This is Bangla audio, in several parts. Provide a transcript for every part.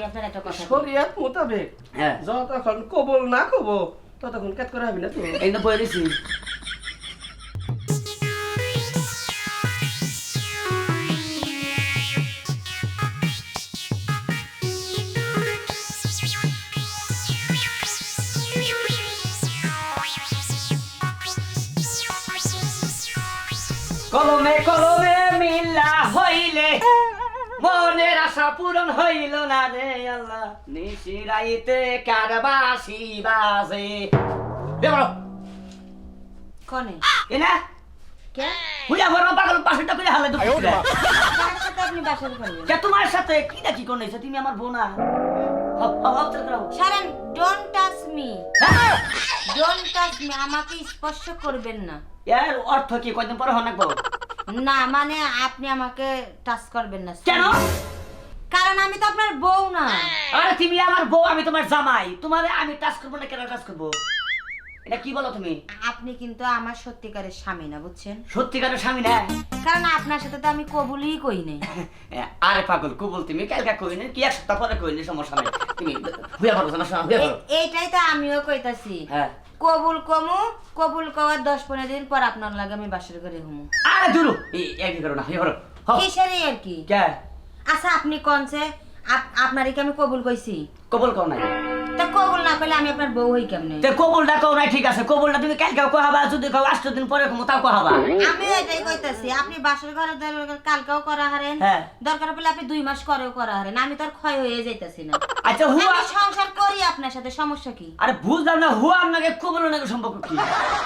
আমি আপনার একটা কথা বলি। মোতাবেক হ্যাঁ। যতক্ষণ কবল না কব ততক্ষণ কাজ করা হবে না তো। এই তো বই কলমে কলমে মনের আশা পূরণ হইল না রে আল্লাহ। নিশিরাইতে কারবাসি বাজে। বেবড় কনে? এনা কে? হুইয়া বড় পাগল পাশেটা করে হালে দুপুরে আপনি বাসর করবেন কে তোমার সাথে? কি না কি করনেছে তুমি আমার বোনা করো সারেন don't touch me don't touch me আমাকে স্পর্শ করবেন না। এর অর্থ কি? কয়দিন পরে হনাকবো না মানে আপনি আমাকে টাচ করবেন না কেন? কারণ আমি তো আপনার বউ না। আরে তুমি আমার বউ আমি তোমার জামাই। তোমারে আমি টাচ করব না কেন টাচ করব? এটা কি বলো তুমি? আপনি কিন্তু আমার সত্যিকারের স্বামী না বুঝছেন? সত্যিকারের স্বামী না? কারণ আপনার সাথে তো আমি কবুলই কই নাই। আরে পাগল কুবল তুমি? কালকা কইনি কি এক সপ্তাহ পরে কইনি সমস্যা নাই। তুমি হুইয়া পড়ো না শোনা হুইয়া এইটাই তো আমিও কইতাছি। হ্যাঁ। কবুল কমু কবুল কওয়ার দশ পনেরো দিন পর আপনার লাগে আমি বাসর করে হুমু আরে দূরু এই এক করো না পড়ো হপ কিসের আর কি? কে? আচ্ছা আপনি কনছে আপনারই কি আমি কবুল কইছি? কবল কও নাই। তা কবুল না করলে আমি আপনার বউ হই কেমনে? তে কবুলটা কও নাই ঠিক আছে। কবুলটা তুমি কহাবা যদি কও আষ্ট দিন পরে কমু তাও কহাবা। আমি এটাই কইতাছি আপনি বাসর ঘরে কালকেও করা হারেন হ্যাঁ। দরকার পড়লে আপনি দুই মাস করেও করা হারেন আমি তো আর ক্ষয় হয়ে যাইতাছি না। আচ্ছা হুয়া সংসার করি আপনার সাথে সমস্যা কি? আরে বুঝলাম না হুয়া আপনাকে নাকি সম্পর্ক কি?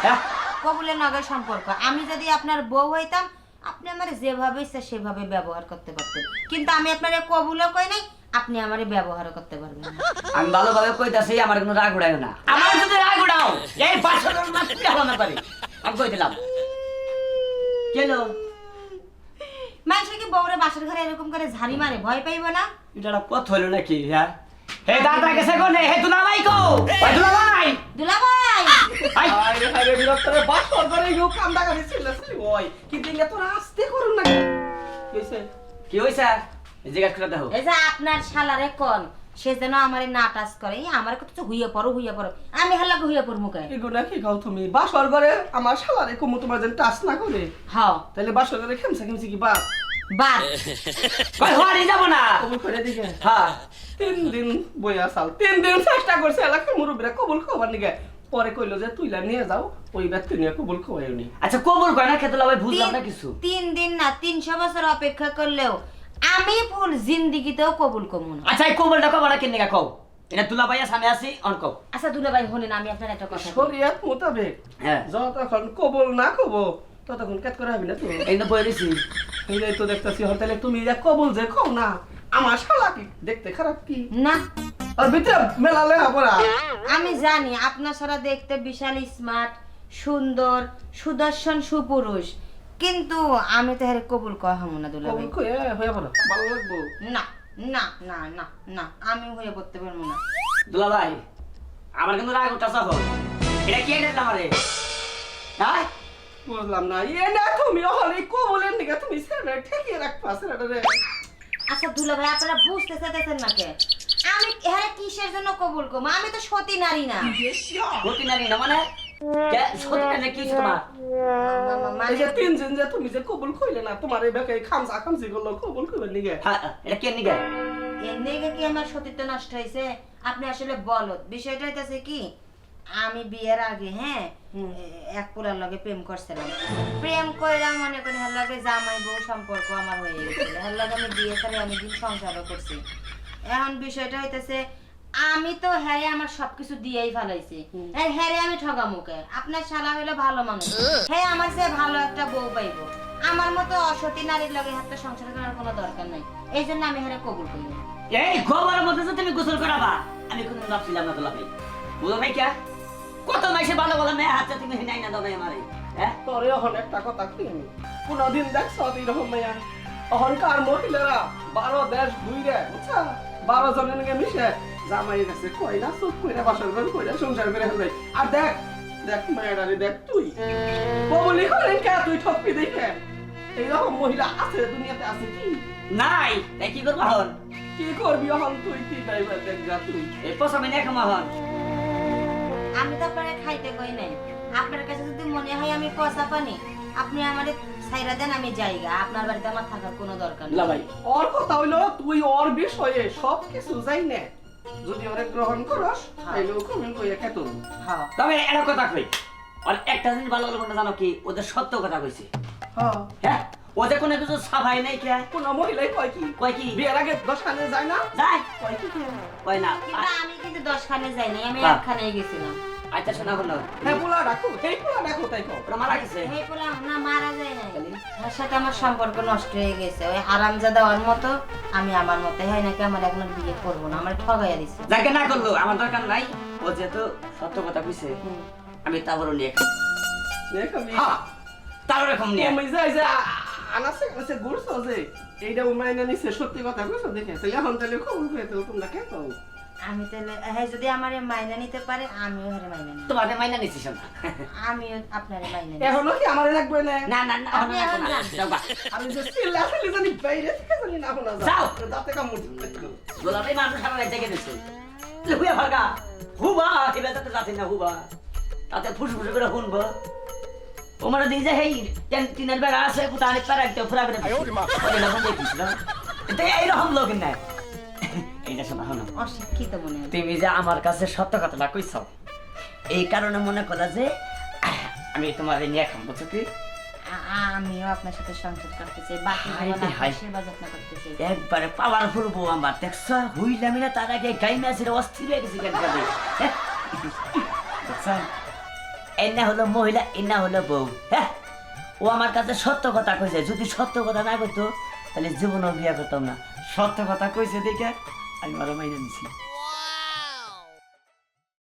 হ্যাঁ? কবুলের নগের সম্পর্ক। আমি যদি আপনার বউ হইতাম আপনি আমার যেভাবে ইচ্ছা সেভাবে ব্যবহার করতে পারতেন। কিন্তু আমি আপনার কবুলও কই নাই আপনি আমারে ব্যবহার করতে পারবেন না। আমি ভালোভাবে কইতাছি আমার কোনো রাগ উড়াইও না। আমার যদি রাগ উড়াও এই পাঁচশো জন মাছ তুই হলো না পারি আমি কই দিলাম? কেলো মানুষের কি বউরে বাসর ঘরে এরকম করে ঝাড়ি মারে? ভয় পাইব না? এটা একটা পথ হইল নাকি হ্যাঁ? হে দাদা গেছে কোনে? হে দুলাভাই কো? ওই দুলাভাই! দুলা ভাই আই! আরে আরে বিরক্ত রে বাস কর করে ইউ কাম দাগা দিছিল ওই। কিন্তু ইলে তোরা আস্তে করুন না কি হইছে? কি হইছে? এই যে আপনার শালারে কোন সে যেন আমারে না টাচ করে আমার কত হুইয়া পড়ো হুইয়া পড়ো। আমি হুইয়া মুখে এগুলা কি গাও তুমি? বাসর ঘরে আমার শালারে কুমু তোমার যেন টাচ না করে। হাও। তাহলে বাসর ঘরে খেমছে খেমছে কি বাপ? বাদ কই যাব না। কবুল করে দিকে হ্যাঁ তিন দিন বইয়া সাল তিন দিন চেষ্টা করছে এলাকার মুরব্বীরা কবুল খাবার নিগে? পরে কইলো যে তুইলা নিয়ে যাও ওই ব্যক্তি নিয়ে কবুল খাওয়াইনি আচ্ছা কবুল কয় না খেতে লাভাই বুঝলাম না কিছু? তিন দিন না তিনশো বছর অপেক্ষা করলেও আমি ফুল জিন্দিগিতেও কবুল কমু না। আচ্ছা এই কবুলটা কব না কেন কও? এটা দুলাভাইয়া সামনে আছি অন কও। আচ্ছা দুলা ভাই হলেন আমি আপনার একটা কথা। শরিয়াত মোতাবেক হ্যাঁ। যতক্ষণ কবুল না কব ততক্ষণ কাজ করা হবে না তো। এই তো বই দিছি। এই তো দেখতেছি হতালে তুমি যা কবুল যে কও না আমার শালা কি দেখতে খারাপ কি? না। আর ভিতরে মেলা লেখা পড়া। আমি জানি আপনার সারা দেখতে বিশাল স্মার্ট সুন্দর সুদর্শন সুপুরুষ। কিন্তু আমি তো হারে কবুল কহামু না দুলা ভাই হয়ে পড়া ভালো লাগবো। না না না না না আমি হয়ে পড়তে পারব না। দুলাভাই আমার কিন্তু রাগ উঠাছ হল এটা কি এটা আমারে? হ্যাঁ? বুঝলাম না। এ না তুমি হলে কবুলের নিকে তুমি সেটা ঠেকিয়ে রাখবা সেটা রে। আচ্ছা দুলা ভাই আপনারা বুঝতে চাইতেছেন না কে? আমি হ্যাঁ কিসের জন্য কবুল করব? আমি তো সতী নারী না। সতী নারী না মানে? যে তিন দিন যে তুমি যে কবুল কইলে না তোমার এই বেকে খামসা খামসি করল কবুল হ্যাঁ এটা কে নিগে এর কি আমার সতীত্ব নষ্ট হয়েছে আপনি আসলে বলত বিষয়টা হইতেছে কি আমি বিয়ের আগে হ্যাঁ এক পুরার লগে প্রেম করছিলাম। প্রেম কইরা মনে করি হার লগে জামাই বউ সম্পর্ক আমার হয়ে গেছিল হার লগে আমি বিয়ে করে আমি দিন সংসারও করছি। এখন বিষয়টা হইতেছে আমি তো হ্যাঁ আমার সবকিছু দিয়েই ফেলাইছি। আর হ্যাঁ আমি ঠগামুখে। আপনার শালা হইল ভালো মানুষ। হ্যাঁ আমার সে ভালো একটা বউ পাইবো। আমার মতো অসতী নারীর লগে হাতে সংসার করার কোনো দরকার নাই। এই জন্য আমি হ্যাঁ কবুল করি না। এই গোবরের মধ্যে যে তুমি গোসল করাবা আমি কোনো ভাবছিলাম না দুলাভাই বুঝো ভাই কে কত মাসে ভালো ভালো মেয়ে হাতে তুমি নাই না দাও আমারে হ্যাঁ? তোরে এখন একটা কথা কই আমি কোনদিন দেখছ এরকম মেয়া? অহংকার মহিলারা বারো দেশ ঘুরে বুঝছা? বারো জনের মিশে জামাই গেছে কই না চুপ কইরা বাসর ঘর কইরা সংসার করে ফেলাই আর দেখ দেখ মেয়েরারে দেখ তুই। ববলি করেন কে? তুই ঠকবি দেখে। এইরকম মহিলা আছে দুনিয়াতে আছে কি? নাই। তাই কি করব হন কি করবি এখন তুই? কি ড্রাইভার দেখ যা তুই। এই পয়সা আমি নেই কামা হন আমি তো আপনারা খাইতে কই নাই। আপনার কাছে যদি মনে হয় আমি পয়সা পানি আপনি আমারে ছাইরা দেন আমি যাইগা। আপনার বাড়িতে আমার থাকার কোনো দরকার নেই। লাভাই। ওর কথা হইল তুই ওর বিষয়ে সব কিছু যাই নে যদি ওরে গ্রহণ করস তাইলে কমেন্ট কইয়া খেত হ্যাঁ। তবে একটা কথা কই আর একটা জিনিস ভালো কোনটা জানো কি? ওদের সত্য কথা কইছে। হ্যাঁ। হ্যাঁ? ওদের কোনো কিছু সাফাই নাই কে? কোন মহিলাই কয় কি? কয় কি? বিয়ের আগে দশ খানে যায় না? যায়? কয় কি? কয় না? আমি কিন্তু দশ খানে নাই আমি হ্যাঁ। এক খানে গেছিলাম। আচ্ছা শোনা হলো। হ্যাঁ পোলা ডাকো এই পোলা ডাকো তাই কও। ওরা মারা গেছে? এই বলে না মারা যায় নাই। তার সাথে আমার সম্পর্ক নষ্ট হয়ে গেছে। ওই হারামজাদা ওর মতো আমি আমার মতো হয় নাকি আমার এখন বিয়ে করব না? আমার ঠগাইয়া দিছে। যাকে না করল আমার দরকার নাই। ও যেহেতু সত্য কথা কইছে। আমি তারপরও নিয়ে আমি হ্যাঁ তার এরকম নিয়ে তুমি যাই যে আনাসে আনাসে ঘুরছো যে এইটা উমাইনা নিছে সত্যি কথা কইছো দেখে? তাহলে এখন তাহলে খবর কই তো তোমরা কে কও? আমি তাহলে হ্যাঁ যদি আমার মাইনা নিতে পারে আমিও হারে মাইনা নিই তোমাদের মাইনা নিচ্ছিস না আমিও আপনারে মাইনা নিই এখনও কি আমারে লাগবে না? না না না আপনি এখন। যাও আমি যে সিল আসলে জানি বাইরে থেকে জানি না শোনা যাও। দাঁতে কামড় গোলাপি মানুষ সারা রাত জেগে দিছে। হুয়া ভাগা। হুবা এবার তো যাচ্ছে না হুবা। তাতে ফুসফুস করে শুনব তোমার দিন যে হেই টেন টিনের বেড়া আছে কোথা আনি পারা একটা ফুরা করে ওই রকম না? এইরকম লোক না এইটা শোনা শোনো। অশিক্ষিত মনে তুমি যে আমার কাছে সত্য কথাটা কইছ এই কারণে মনে করা যে আমি তোমার নিয়ে খাম বুঝছ কি? আমিও আপনার সাথে সংসার করতে চাই বাকি সেবা যত্ন করতে একবারে পাওয়ারফুল বউ আমার দেখছ? হইলাম না তার আগে গাই ম্যাচের অস্থির হয়ে গেছি কেন এনা হলো মহিলা এনা হলো বউ হ্যাঁ? ও আমার কাছে সত্য কথা কইছে যদি সত্য কথা না কইতো তাহলে জীবনও বিয়ে করতাম না। সত্য কথা কইছে দেখে? আমি আরও মাইনে নিছি